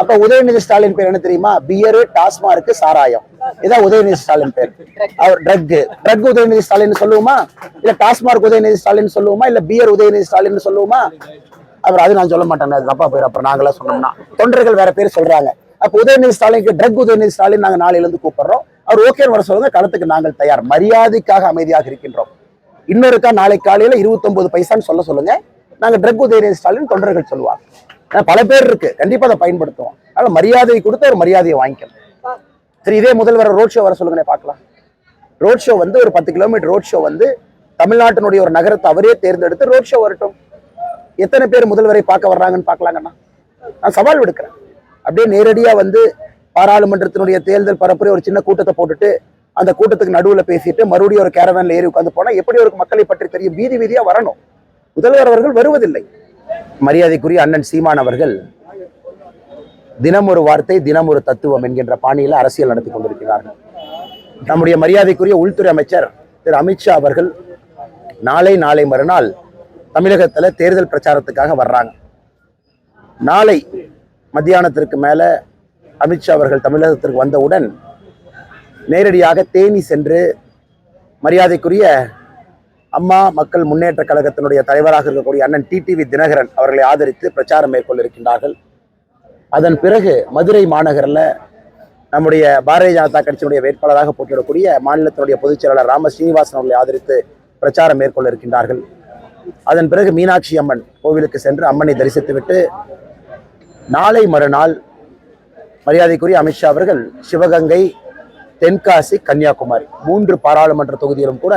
அப்ப உதயநிதி ஸ்டாலின் பேர் என்ன தெரியுமா? பியரு டாஸ்மார்க்கு சாராயம். இதான் உதயநிதி ஸ்டாலின் பேர். அவர் ட்ரக் ட்ரக் உதயநிதி ஸ்டாலின் சொல்லுவோமா? இல்ல டாஸ்மார்க் உதயநிதி ஸ்டாலின் சொல்லுவோமா? இல்ல பியர் உதயநிதி ஸ்டாலின் சொல்லுவோமா? அப்புறம் அது நான் சொல்ல மாட்டேன். அது தப்பா போயிடும் அப்புறம் நாங்களா சொன்னோம்னா. தொண்டர்கள் வேற பேர் சொல்றாங்க. அப்ப உதயநிதி ஸ்டாலினுக்கு ட்ரக் உதயநிதி ஸ்டாலின் நாங்க நாளையில இருந்து கூப்பிடுறோம். அவர் ஓகே வர சொல்லுங்க. களத்துக்கு நாங்கள் தயார். மரியாதைக்காக அமைதியாக இருக்கின்றோம். இன்னொருக்கா நாளை காலையில 29 பைசான்னு சொல்ல சொல்லுங்க. நாங்க ட்ரக் உதயநிதி ஸ்டாலின் தொண்டர்கள் சொல்லுவாங்க. பல பேர் இருக்கு. கண்டிப்பா அதை பயன்படுத்துவோம். அதனால மரியாதை கொடுத்து ஒரு மரியாதையை வாங்கிக்கணும். சரி இதே முதல்வர் ரோட் ஷோ வர சொல்லுங்களே பார்க்கலாம். ரோட் ஷோ வந்து ஒரு பத்து கிலோமீட்டர் ரோட் ஷோ வந்து தமிழ்நாட்டினுடைய ஒரு நகரத்தை அவரே தேர்ந்தெடுத்து ரோட் ஷோ வரட்டும். எத்தனை பேர் முதல்வரை பார்க்க வர்றாங்கன்னு பார்க்கலாங்கண்ணா நான் சவால் விடுக்கிறேன். அப்படியே நேரடியா வந்து பாராளுமன்றத்தினுடைய தேர்தல் பரப்புரை ஒரு சின்ன கூட்டத்தை போட்டுட்டு அந்த கூட்டத்துக்கு நடுவுல பேசிட்டு மறுபடியும் ஒரு கேரவேன்ல ஏறி உட்காந்து போனா எப்படி ஒரு மக்களை பற்றி தெரியும்? வீதி வீதியா வரணும். முதல்வர் அவர்கள் வருவதில்லை. மரியாதைக்குரிய அண்ணன் சீமான் அவர்கள் தினம் ஒரு வார்த்தை தினம் ஒரு தத்துவம் என்கின்ற பாணியில் அரசியல் நடத்தி கொண்டிருக்கிறார்கள். நம்முடைய மரியாதைக்குரிய உள்துறை அமைச்சர் திரு. அமித்ஷா அவர்கள் நாளை நாளை மறுநாள் தமிழகத்துல தேர்தல் பிரச்சாரத்துக்காக வர்றாங்க. நாளை மத்தியானத்திற்கு மேல அமித்ஷா அவர்கள் தமிழகத்திற்கு வந்தவுடன் நேரடியாக தேனி சென்று மரியாதைக்குரிய அம்மா மக்கள் முன்னேற்ற கழகத்தினுடைய தலைவராக இருக்கக்கூடிய அண்ணன் டிடிவி தினகரன் அவர்களை ஆதரித்து பிரச்சாரம் மேற்கொள்ள இருக்கின்றார்கள் அதன் பிறகு மதுரை மாநகரில் நம்முடைய பாரதிய ஜனதா கட்சியினுடைய வேட்பாளராக போட்டியிடக்கூடிய மாநிலத்தினுடைய பொதுச் செயலாளர் ராம ஸ்ரீனிவாசன் அவர்களை ஆதரித்து பிரச்சாரம் மேற்கொள்ள இருக்கின்றார்கள் அதன் பிறகு மீனாட்சி அம்மன் கோவிலுக்கு சென்று அம்மனை தரிசித்துவிட்டு நாளை மறுநாள் மரியாதைக்குரிய அமித்ஷா அவர்கள் சிவகங்கை தென்காசி கன்னியாகுமரி மூன்று பாராளுமன்ற தொகுதியிலும் கூட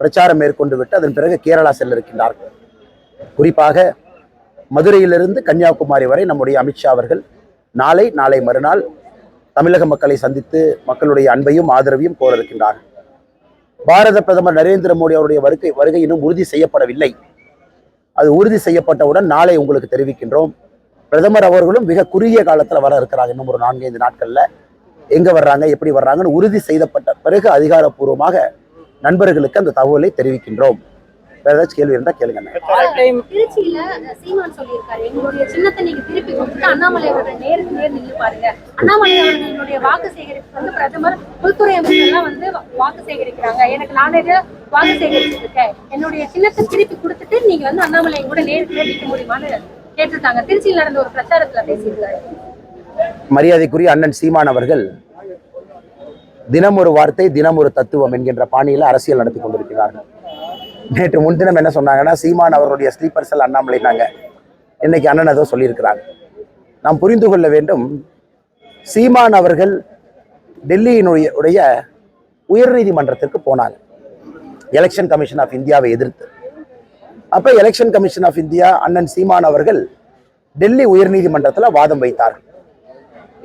பிரச்சாரம் மேற்கொண்டு விட்டு அதன் பிறகு கேரளா செல்ல இருக்கின்றார்கள் குறிப்பாக மதுரையிலிருந்து கன்னியாகுமரி வரை நம்முடைய அமித்ஷா அவர்கள் நாளை நாளை மறுநாள் தமிழக மக்களை சந்தித்து மக்களுடைய அன்பையும் ஆதரவையும் கோர இருக்கின்றார்கள் பாரத பிரதமர் நரேந்திர மோடி அவருடைய வருகை வருகை இன்னும் உறுதி செய்யப்படவில்லை. அது உறுதி செய்யப்பட்டவுடன் நாளை உங்களுக்கு தெரிவிக்கின்றோம். பிரதமர் அவர்களும் மிக குறுகிய காலத்தில் வர இருக்கிறாங்க இன்னும் ஒரு நான்கைந்து நாட்களில். எங்கே வர்றாங்க எப்படி வர்றாங்கன்னு உறுதி செய்தப்பட்ட பிறகு அதிகாரப்பூர்வமாக நண்பர்களுக்கு அந்த தகவலை தெரிவிக்கின்றோம். வேற ஏதாச்சும் கேள்வி இருந்தா கேளுங்க. திருச்சியில சீமான் சொல்லியிருக்காரு. எங்களுடைய சின்னத்தை நீங்க திருப்பி கொடுத்துட்டு அண்ணாமலை அவர்கள் நேருக்கு நேர் நின்று பாருங்க. அண்ணாமலை அவர்களுடைய வாக்கு சேகரிப்பு வந்து பிரதமர் உள்துறை அமைச்சர்லாம் வந்து வா- வாக்கு சேகரிக்கிறாங்க. எனக்கு நானே வாக்கு சேகரிச்சுட்டு இருக்கேன் என்னுடைய சின்னத்தை திருப்பி கொடுத்துட்டு நீங்க வந்து அண்ணாமலை கூட நேருக்கு நேர் நிற்க முடியுமான்னு கேட்டிருக்காங்க. திருச்சியில் நடந்த ஒரு பிரச்சாரத்துல பேசியிருக்காரு. மரியாதைக்குரிய அண்ணன் சீமான் அவர்கள் தினம் ஒரு வார்த்தை தினம் ஒரு தத்துவம் என்கின்ற பாணியில் அரசியல் நடத்தி கொண்டிருக்கிறார்கள். நேற்று முன்தினம் என்ன சொன்னாங்கன்னா சீமான் அவர்களுடைய ஸ்லீப்பர் செல் அண்ணாமலைனாங்க இன்னைக்கு அண்ணன் ஏதோ சொல்லியிருக்கிறாங்க நாம் புரிந்து கொள்ள வேண்டும் சீமான் அவர்கள் டெல்லியினுடைய உடைய உயர்நீதிமன்றத்திற்கு போனாங்க எலெக்ஷன் கமிஷன் ஆஃப் இந்தியாவை எதிர்த்து. அப்போ எலெக்ஷன் கமிஷன் ஆஃப் இந்தியா அண்ணன் சீமான் அவர்கள் டெல்லி உயர்நீதிமன்றத்தில் வாதம் வைத்தார்கள்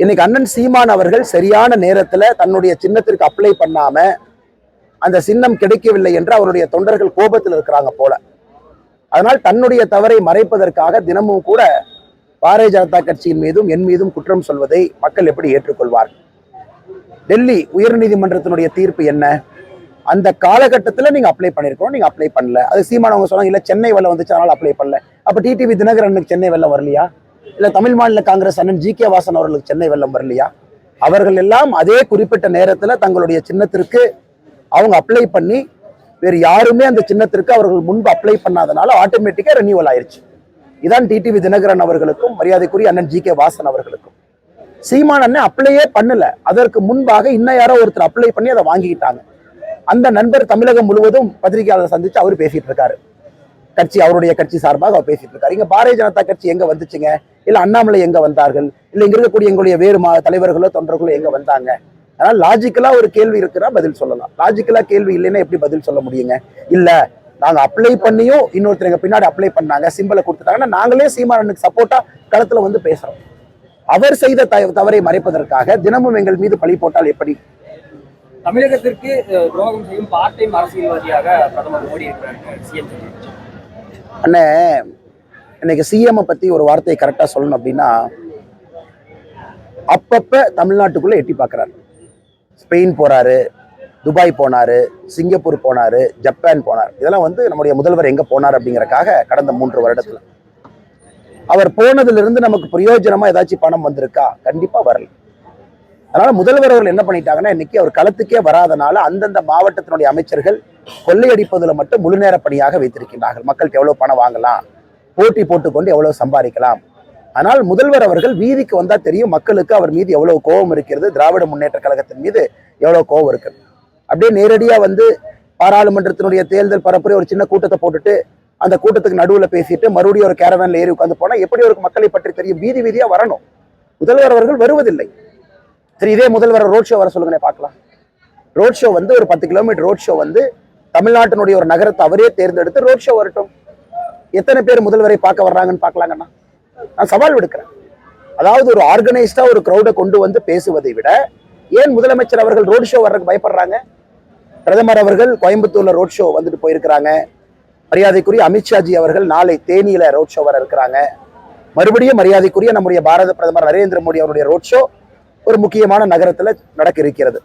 இன்னைக்கு அண்ணன் சீமான் அவர்கள் சரியான நேரத்தில் தன்னுடைய சின்னத்திற்கு அப்ளை பண்ணாம அந்த சின்னம் கிடைக்கவில்லை என்று அவருடைய தொண்டர்கள் கோபத்தில் இருக்கிறாங்க போல. அதனால் தன்னுடைய தவறை மறைப்பதற்காக தினமும் கூட பாரதிய ஜனதா கட்சியின் மீதும் என் மீதும் குற்றம் சொல்வதை மக்கள் எப்படி ஏற்றுக்கொள்வார்கள்? டெல்லி உயர்நீதிமன்றத்தினுடைய தீர்ப்பு என்ன? அந்த காலகட்டத்தில் நீங்கள் அப்ளை பண்ணியிருக்கணும் நீங்கள் அப்ளை பண்ணல. அது சீமான் அவங்க சொன்னாங்க இல்லை சென்னை வெள்ளம் வந்துச்சு அதனால் அப்ளை பண்ணல. அப்போ டிடிவி தினகரனுக்கு சென்னை வெள்ளம் வரலையா? இல்லை தமிழ் மாநில காங்கிரஸ் அண்ணன் ஜி கே வாசன் அவர்களுக்கு சென்னை வெள்ளம் வரலையா? அவர்கள் எல்லாம் அதே குறிப்பிட்ட நேரத்தில் தங்களுடைய சின்னத்திற்கு அவங்க அப்ளை பண்ணி வேறு யாருமே அந்த சின்னத்திற்கு அவர்கள் முன்பு அப்ளை பண்ணாதனால ஆட்டோமேட்டிக்காக ரெனியூவல் ஆயிடுச்சு இதான் டிடிவி தினகரன் அவர்களுக்கும் மரியாதைக்குரிய அண்ணன் ஜி கே வாசன் அவர்களுக்கும். சீமான் அண்ணன் அப்ளையே பண்ணல. அதற்கு முன்பாக இன்னும் யாரோ ஒருத்தர் அப்ளை பண்ணி அதை வாங்கிக்கிட்டாங்க. அந்த நண்பர் தமிழகம் முழுவதும் பத்திரிகையாளர் சந்திச்சு அவர் பேசிட்டு இருக்காரு. கட்சி அவருடைய கட்சி சார்பாக அவர் பேசிட்டு இருக்காரு. இங்க பாரதிய ஜனதா கட்சி எங்க வந்துச்சுங்க? இல்ல அண்ணாமலை எங்க வந்தார்கள்? இல்ல இங்க இருக்கக்கூடிய எங்களுடைய வேறு மா தலைவர்களோ தொண்டர்களோ எங்க வந்தாங்க? அதனால லாஜிக்கலா ஒரு கேள்வி இருக்கிறா பதில் சொல்லலாம். லாஜிக்கலா கேள்வி இல்லைன்னா எப்படி பதில் சொல்ல முடியுங்க? இல்ல நாங்க அப்ளை பண்ணியும் இன்னொருத்தர் எங்க பின்னாடி அப்ளை பண்ணாங்க சிம்பிளை கொடுத்துட்டாங்கன்னா நாங்களே சீமானனுக்கு சப்போர்ட்டா களத்துல வந்து பேசுறோம். அவர் செய்த த- தவறை மறைப்பதற்காக தினமும் எங்கள் மீது பழி போட்டால் எப்படி? தமிழகத்திற்கு துரோகம் செய்யும் பார்ட் டைம் அரசியல்வாதியாக பிரதமர் மோடி இருக்கிறார் சிஎம் அண்ணே இன்னைக்கு சிஎம்ஐ பத்தி ஒரு வார்த்தையை கரெக்டா சொல்லணும் அப்படின்னா அப்பப்ப தமிழ்நாட்டுக்குள்ள எட்டி பார்க்கறாரு. ஸ்பெயின் போறாரு துபாய் போனாரு சிங்கப்பூர் போனாரு ஜப்பான் போனார். இதெல்லாம் வந்து நம்முடைய முதல்வர் எங்க போனார் அப்படிங்கறக்காக கடந்த மூன்று வருடத்துல. அவர் போனதுல இருந்து நமக்கு பிரயோஜனமா ஏதாச்சும் பணம் வந்திருக்கா? கண்டிப்பா வரல. அதனால முதல்வர் அவர்கள் என்ன பண்ணிட்டாங்கன்னா இன்னைக்கு அவர் களத்துக்கே வராதனால அந்தந்த மாவட்டத்தினுடைய அமைச்சர்கள் கொள்ளையடிப்பதில் மட்டும் முழுநேர பணியாக வைத்திருக்கின்றார்கள். மக்களுக்கு எவ்வளவு பணம் வாங்கலாம்? போட்டி போட்டுக்கொண்டு எவ்வளவு சம்பாதிக்கலாம்? ஆனால் முதல்வர் அவர்கள் வீதிக்கு வந்தா தெரியும் மக்களுக்கு அவர் மீது எவ்வளவு கோபம் இருக்கிறது. திராவிட முன்னேற்ற கழகத்தின் மீது எவ்வளவு கோபம் இருக்கு. அப்படியே நேரடியாக வந்து பாராளுமன்றத்தினுடைய தேர்தல் பரப்புரை ஒரு சின்ன கூட்டத்தை போட்டுட்டு அந்த கூட்டத்துக்கு நடுவுல பேசிட்டு மறுபடியும் ஒரு கேரவேன்ல ஏறி உட்காந்து போனா எப்படி ஒரு மக்களை பற்றி தெரியும்? வீதி வீதியா வரணும். முதல்வர் அவர்கள் வருவதில்லை. சரி இதே முதல்வர் ரோட் ஷோ வர சொல்லுங்க பார்க்கலாம். ரோட் ஷோ வந்து ஒரு பத்து கிலோமீட்டர் ரோட் ஷோ வந்து தமிழ்நாட்டினுடைய ஒரு நகரத்தை அவரே தேர்ந்தெடுத்து ரோட் ஷோ வரட்டும். எத்தனை பேர் முதல்வரை பார்க்க வர்றாங்கன்னு பார்க்கலாங்கண்ணா. நான் சவால் விடுக்கிறேன். அதாவது ஒரு ஆர்கனைஸ்டா ஒரு க்ரௌடை கொண்டு வந்து பேசுவதை விட ஏன் முதலமைச்சர் அவர்கள் ரோட் ஷோ வர்றதுக்கு பயப்படுறாங்க? பிரதமர் அவர்கள் கோயம்புத்தூர்ல ரோட் ஷோ வந்துட்டு போயிருக்கிறாங்க. மரியாதைக்குரிய அமித்ஷாஜி அவர்கள் நாளை தேனியில ரோட் ஷோ வர இருக்கிறாங்க. மறுபடியும் மரியாதைக்குரிய நம்முடைய பாரத பிரதமர் நரேந்திர மோடி அவருடைய ரோட் ஷோ ஒரு முக்கியமான நகரத்துல நடக்க இருக்கிறது.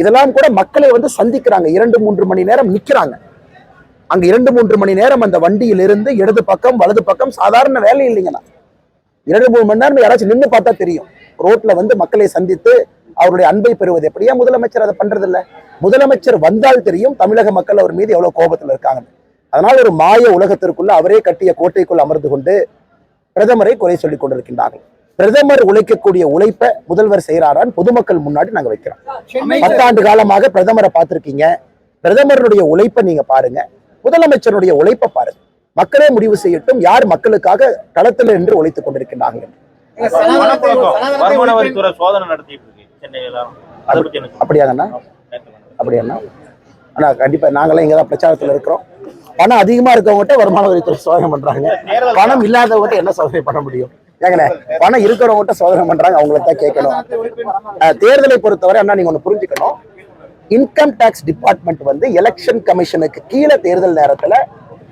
இதெல்லாம் கூட மக்களை வந்து சந்திக்கிறாங்க. இரண்டு மூன்று மணி நேரம் நிக்கிறாங்க. அங்க இரண்டு மூன்று மணி நேரம் அந்த வண்டியிலிருந்து இடது பக்கம் வலது பக்கம் சாதாரண வேலை இல்லைங்கண்ணா இரண்டு மூணு மணி நேரம் யாராச்சும் நின்று பார்த்தா தெரியும். ரோட்ல வந்து மக்களை சந்தித்து அவருடைய அன்பை பெறுவது எப்படியா? முதலமைச்சர் அதை பண்றது இல்லை முதலமைச்சர் வந்தால் தெரியும் தமிழக மக்கள் அவர் மீது எவ்வளவு கோபத்தில் இருக்காங்க அதனால் ஒரு மாய உலகத்திற்குள்ள அவரே கட்டிய கோட்டைக்குள் அமர்ந்து கொண்டு பிரதமரை குறை சொல்லிக் கொண்டிருக்கின்றார்கள். பிரதமர் உழைக்கக்கூடிய உழைப்பை முதல்வர் செய்யறாரான்னு பொதுமக்கள் முன்னாடி நாங்க வைக்கிறோம். பத்தாண்டு காலமாக பிரதமரை பார்த்திருக்கீங்க. பிரதமருடைய உழைப்பை நீங்க பாருங்க. முதலமைச்சருடைய உழைப்பை பாருங்க. மக்களே முடிவு செய்யட்டும். யார் மக்களுக்காக களத்தில் நின்று உழைத்துக் கொண்டிருக்கின்றார்கள் பணப்புழக்கம் வருமான வரித்துறை சோதனை நடத்திட்டு இருக்கு சென்னையில அதை பத்தி எனக்கு அப்படியாங்கண்ணா அப்படியாண்ணா ஆனா கண்டிப்பா நாங்களாம் இங்க தான் பிரச்சாரத்துல இருக்கிறோம். பணம் அதிகமா இருக்கவங்ககிட்ட வருமான வரித்துறை சோதனை பண்றாங்க. பணம் இல்லாதவங்ககிட்ட என்ன சோதனை பண்ண முடியும்? ஏங்கண்ணே பணம் இருக்கிறவங்ககிட்ட சோதனை பண்றாங்க அவங்களுக்கு தான் கேட்கணும் தேர்தலை பொறுத்தவரை அண்ணா நீங்க ஒண்ணு புரிஞ்சுக்கணும். இன்கம் டேக்ஸ் டிபார்ட்மெண்ட் வந்து எலெக்ஷன் கமிஷனுக்கு கீழே தேர்தல் நேரத்துல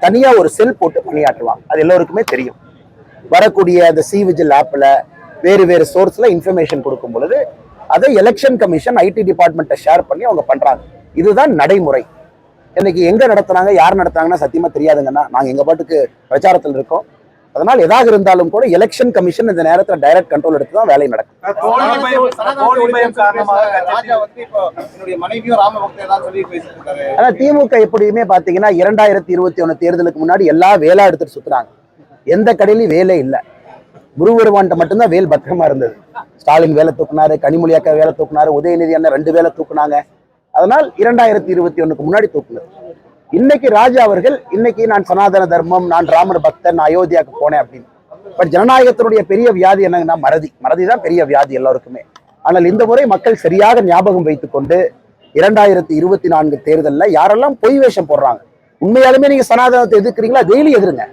தனியா ஒரு செல் போட்டு பணியாற்றுவாங்க அது எல்லோருக்குமே தெரியும். வரக்கூடிய அந்த சி விஜில் ஆப்ல வேறு வேறு சோர்ஸ்ல இன்ஃபர்மேஷன் கொடுக்கும் பொழுது அதை எலெக்ஷன் கமிஷன் ஐடி டிபார்ட்மெண்ட்டை ஷேர் பண்ணி அவங்க பண்றாங்க. இதுதான் நடைமுறை. இன்னைக்கு எங்க நடத்துனாங்க யார் நடத்துனாங்கன்னா சத்தியமா தெரியாதுங்கன்னா நாங்க எங்க பாட்டுக்கு பிரச்சாரத்தில் இருக்கோம். அதனால் எதாக இருந்தாலும் கூட எலெக்ஷன் கமிஷன் இந்த நேரத்துல டைரக்ட் கண்ட்ரோல் எடுத்து தான் வேலை நடக்கும். ஆனா திமுக எப்படியுமே பாத்தீங்கன்னா இரண்டாயிரத்தி இருபத்தி ஒண்ணு தேர்தலுக்கு முன்னாடி எல்லா வேலா எடுத்துட்டு சுத்துறாங்க. எந்த கடையிலயும் வேலை இல்ல. குருவருவான்ட்ட மட்டும்தான் வேல் பத்திரமா இருந்தது. ஸ்டாலின் வேலை தூக்குனாரு கனிமொழி அக்கா வேலை தூக்குனாரு உதயநிதி அண்ணன் ரெண்டு வேலை தூக்குனாங்க. அதனால் இரண்டாயிரத்தி இருபத்தி ஒண்ணுக்கு முன்னாடி தூக்குனது. இன்னைக்கு ராஜா அவர்கள் இன்னைக்கு நான் சனாதன தர்மம் நான் ராமர் பக்தன் நான் அயோத்தியாவுக்கு போனேன் அப்படின்னு. பட் ஜனநாயகத்தினுடைய பெரிய வியாதி என்னங்கன்னா மறதி. மறதி தான் பெரிய வியாதி எல்லாருக்குமே. ஆனால் இந்த முறை மக்கள் சரியாக ஞாபகம் வைத்துக்கொண்டு இரண்டாயிரத்தி இருபத்தி நான்கு தேர்தலில் யாரெல்லாம் பொய் வேஷம் போடுறாங்க? உண்மையாலுமே நீங்க சனாதனத்தை எதிர்க்கிறீங்களா? டெய்லி எதிருங்க.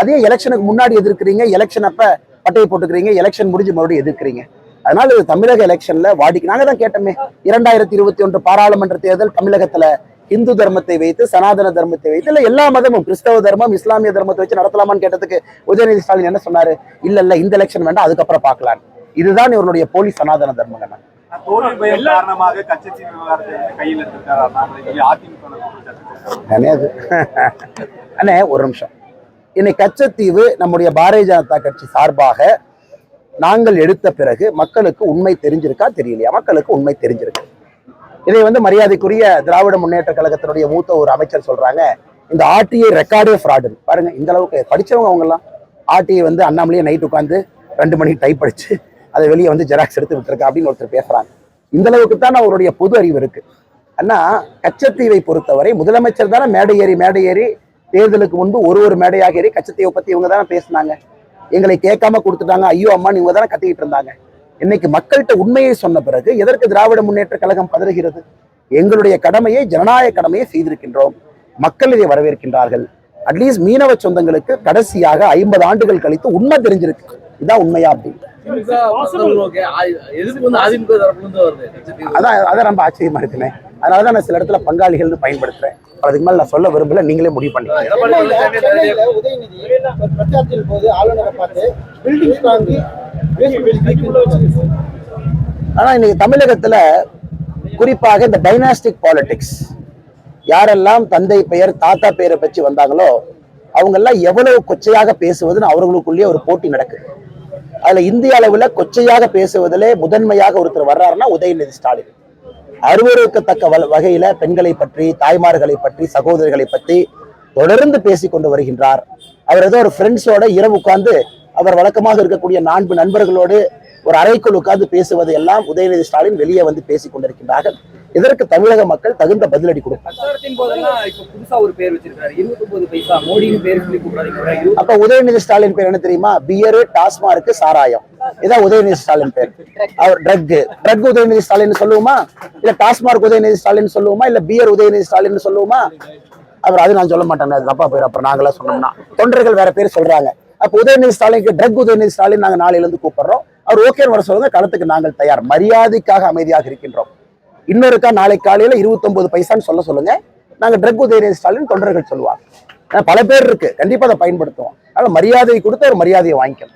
அதே எலெக்ஷனுக்கு முன்னாடி எதிர்க்கிறீங்க எலெக்ஷன் அப்ப பட்டையை போட்டுக்கிறீங்க எலெக்ஷன் முடிஞ்சு மறுபடியும் எதிர்க்கிறீங்க. அதனால இது தமிழக எலெக்ஷன்ல வாடிக்கை. நாங்க தான் கேட்டோமே இரண்டாயிரத்தி இருபத்தி ஒன்று பாராளுமன்ற தேர்தல் தமிழகத்துல இந்து தர்மத்தை வைத்து சனாதன தர்மத்தை வைத்து இல்ல எல்லா மதமும் கிறிஸ்தவ தர்மம் இஸ்லாமிய தர்மத்தை வச்சு நடத்தலாமான்னு கேட்டதுக்கு உதயநிதி ஸ்டாலின் என்ன சொன்னாரு? இல்ல இல்ல இந்த எலெக்ஷன் வேண்டாம் அதுக்கப்புறம் பார்க்கலாம் இதுதான் இவருடைய போலி சனாதன அது அண்ணே ஒரு நிமிஷம். இன்னைக்கு கச்சத்தீவு நம்முடைய பாரதிய ஜனதா கட்சி சார்பாக நாங்கள் எடுத்த பிறகு மக்களுக்கு உண்மை தெரிஞ்சிருக்கா தெரியலையா? மக்களுக்கு உண்மை தெரிஞ்சிருக்கு. இதை வந்து மரியாதைக்குரிய திராவிட முன்னேற்ற கழகத்தினுடைய மூத்த ஒரு அமைச்சர் சொல்றாங்க இந்த ஆர்டிஐ ரெக்கார்டே ஃப்ராடு பாருங்க இந்த அளவுக்கு படிச்சவங்க அவங்கெல்லாம் ஆர்டிஐ வந்து அண்ணாமலையே நைட் உட்காந்து ரெண்டு மணிக்கு டைப் படிச்சு அதை வெளியே வந்து ஜெராக்ஸ் எடுத்து விட்டுருக்கா அப்படின்னு ஒருத்தர் பேசுறாங்க. இந்த அளவுக்கு தான் அவருடைய பொது அறிவு இருக்கு. அண்ணா கச்சத்தீவை பொறுத்தவரை முதலமைச்சர் தானே மேடை ஏறி மேடை ஏறி தேர்தலுக்கு முன்பு ஒரு ஒரு மேடையாக ஏறி கச்சத்தீவை பத்தி இவங்க தானே பேசினாங்க. எங்களை கேட்காம கொடுத்துட்டாங்க ஐயோ அம்மான்னு இவங்க தானே கத்திக்கிட்டு இருந்தாங்க. இன்னைக்கு மக்கள்கிட்ட உண்மையை சொன்ன பிறகு எதற்கு திராவிட முன்னேற்ற கழகம் பதறுகிறது? எங்களுடைய கடமையை ஜனநாயக கடமையை செய்திருக்கின்றோம். மக்கள் இதை வரவேற்கின்றார்கள். அட்லீஸ்ட் மீனவ சொந்தங்களுக்கு கடைசியாக ஐம்பது ஆண்டுகள் கழித்து உண்மை தெரிஞ்சிருக்கு. இதான் உண்மையா அப்படின்னு. அதான் அதான் ரொம்ப ஆச்சரியமா இருக்குண்ணே அதனாலதான் நான் சில இடத்துல பங்காளிகள்னு பயன்படுத்துறேன். அதுக்கு மேல நான் சொல்ல விரும்பல நீங்களே முடிவு பண்ணிக்கலாம் எடப்பாடி பழனிசாமி நேரடியா சென்னையில உதயநிதி பிரச்சாரத்தின் போது ஆளுநரை பார்த்து பில்டிங் வாங்கி ஆனா இன்னைக்கு தமிழகத்துல குறிப்பாக இந்த டைனாஸ்டிக் பாலிடிக்ஸ் யாரெல்லாம் தந்தை பெயர் தாத்தா பெயரை பற்றி வந்தாங்களோ அவங்க எல்லாம் எவ்வளவு கொச்சையாக பேசுவதுன்னு அவர்களுக்குள்ளேயே ஒரு போட்டி நடக்குது. அதுல இந்திய அளவுல கொச்சையாக பேசுவதிலே முதன்மையாக ஒருத்தர் வர்றாருன்னா உதயநிதி ஸ்டாலின். அருவறுக்கத்தக்க வகையில பெண்களை பற்றி தாய்மார்களை பற்றி சகோதரிகளை பற்றி தொடர்ந்து பேசி கொண்டு வருகின்றார். அவர் ஏதோ ஒரு ஃப்ரெண்ட்ஸோட இரவு உட்கார்ந்து அவர் வழக்கமாக இருக்கக்கூடிய நான்கு நண்பர்களோடு ஒரு அறைக்குள் உட்கார்ந்து பேசுவது எல்லாம் உதயநிதி ஸ்டாலின் வெளியே வந்து பேசிக் கொண்டிருக்கின்றார்கள். இதற்கு தமிழக மக்கள் தகுந்த பதிலடி இருபது அப்ப உதயநிதி ஸ்டாலின் பேர் என்ன தெரியுமா? பியரு டாஸ்மார்க்கு சாராயம். இதான் உதயநிதி ஸ்டாலின் பேர். அவர் ட்ரக் ட்ரக் உதயநிதி ஸ்டாலின் சொல்லுவோமா? இல்ல டாஸ்மார்க் உதயநிதி ஸ்டாலின் சொல்லுவோமா? இல்ல பியர் உதயநிதி ஸ்டாலின் சொல்லுவோமா? அவர் அது நான் சொல்ல மாட்டேன். அது தப்பா போயிரு அப்புறம் நாங்களா சொன்னோம்னா. தொண்டர்கள் வேற பேர் சொல்றாங்க. அப்ப உதயநிதி ஸ்டாலினுக்கு ட்ரக் உதயநிதி ஸ்டாலின் நாங்க நாளையில இருந்து கூப்பிடுறோம். அவர் ஓகே வர சொல்லுங்க. களத்துக்கு நாங்கள் தயார். மரியாதைக்காக அமைதியாக இருக்கின்றோம். இன்னொருக்கா நாளை காலையில் இருபத்தொம்பது பைசான்னு சொல்ல சொல்லுங்க. நாங்கள் ட்ரக் உதயநிதி ஸ்டாலின் தொண்டர்கள் சொல்லுவாங்க. ஆனா, பல பேர் இருக்குது கண்டிப்பாக அதை பயன்படுத்துவோம். அதனால் மரியாதை கொடுத்து ஒரு மரியாதையை வாங்கிக்கணும்.